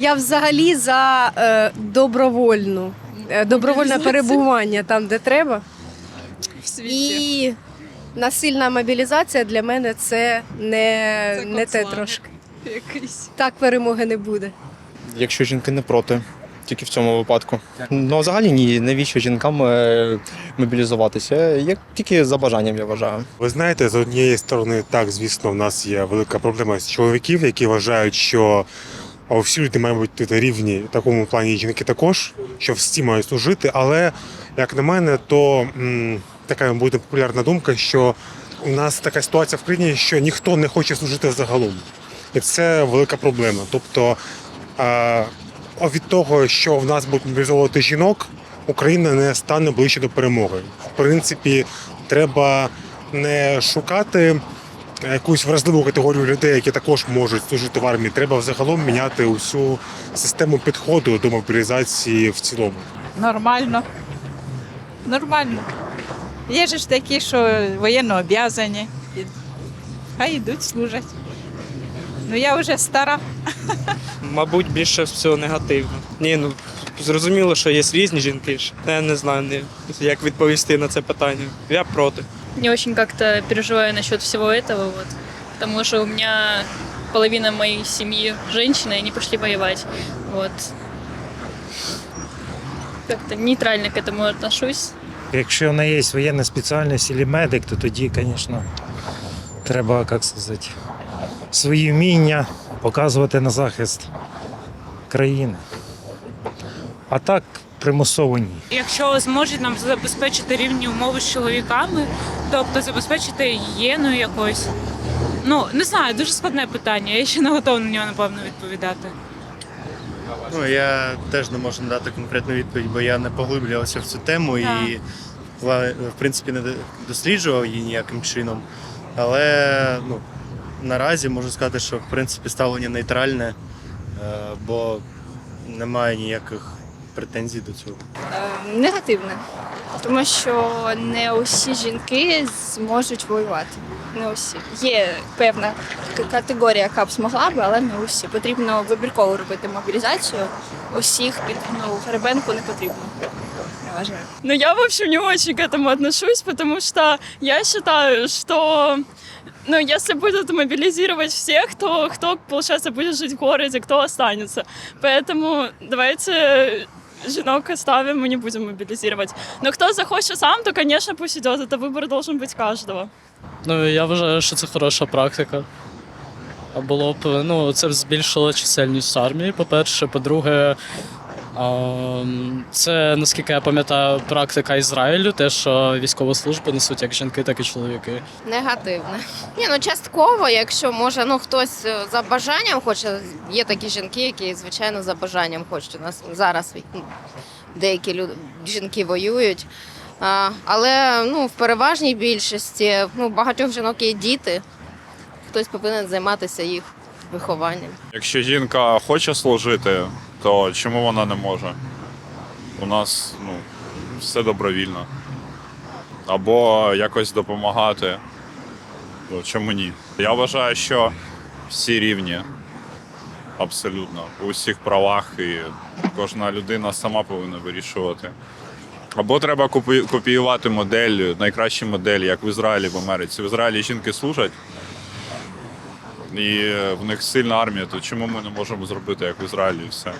Я взагалі за е, добровольну, е, добровольне перебування там, де треба. в світі. І насильна мобілізація для мене це не, Це не те концлагер. трошки. Якийсь. Так перемоги не буде. Якщо жінки не проти, тільки в цьому випадку. Ну, а взагалі ні, навіщо жінкам е, мобілізуватися? Як тільки за бажанням, я вважаю. Ви знаєте, з однієї сторони, так, звісно, в нас є велика проблема з чоловіків, які вважають, що а, всі люди мають бути рівні в такому плані жінки також, що всі мають служити. Але як на мене, то м, така буде популярна думка, що у нас така ситуація в країні, що ніхто не хоче служити загалом. І це велика проблема. Тобто а, від того, що в нас будуть мобілізовувати жінок, Україна не стане ближче до перемоги. В принципі, треба не шукати якусь вразливу категорію людей, які також можуть служити в армії. Треба взагалом міняти усю систему підходу до мобілізації в цілому. Нормально. Нормально. Є ж такі, що воєнно об'язані. Хай йдуть служать. Ну я вже стара. Мабуть, більше всього негативно. Ні, ну зрозуміло, що є різні жінки. Я не знаю, як відповісти на це питання. Я проти не очень как-то переживаю насчет всего этого, вот. Потому что у меня половина моей семьи женщины, и они пошли воевать. Вот. Как-то нейтрально к этому отношусь. Якщо в неї є воєнна спеціальність або медик, то тоді, звісно, треба, як сказати, свої вміння показувати на захист країни. А так примусово ні. Якщо зможуть нам забезпечити рівні умови з чоловіками, тобто забезпечити гігієну якось. Ну, не знаю, дуже складне питання. Я ще не готова на нього, напевно, відповідати. Ну, я теж не можу надати конкретну відповідь, бо я не поглиблювався в цю тему і, Так. вла- в принципі, не досліджував її ніяким чином. Але ну, наразі можу сказати, що в принципі ставлення нейтральне, е, бо немає ніяких претензій до цього. Негативне. Тому що не усі жінки зможуть воювати. Не усі. Є певна категорія, яка б змогла би, але не усі. Потрібно вибірково робити мобілізацію. Усіх під ну, ребенку не потрібно. Я вважаю. Я, в общем, не очень к этому отношусь, потому что я считаю, что ну, если будут мобилизировать всех, то кто, получается, будет жить в городе, кто останется. Поэтому давайте женок оставим, мы не будем мобилизировать. Но кто захочет сам, то, конечно, пусть идет. Это выбор должен быть каждого. Ну я вважаю, що це хороша практика. А було б, ну, це б збільшило чисельність армії, по-перше. По-друге, ам, це, наскільки я пам'ятаю, практика Ізраїлю, те, що військову службу несуть як жінки, так і чоловіки. Негативне. Ні, ну частково, якщо може, ну хтось е, за бажанням хоче. Є такі жінки, які звичайно за бажанням хочуть. У нас зараз ну, деякі люди, жінки воюють. А, але ну, в переважній більшості ну, багатьох жінок є діти. Хтось повинен займатися їх вихованням. Якщо жінка хоче служити, то чому вона не може? У нас ну, все добровільно. Або якось допомагати. Ну, чому ні? Я вважаю, що всі рівні. Абсолютно. У всіх правах і кожна людина сама повинна вирішувати. Або треба копіювати модель, найкращі моделі, як в Ізраїлі, в Америці. В Ізраїлі жінки служать, і в них сильна армія, то чому ми не можемо зробити як в Ізраїлі і все?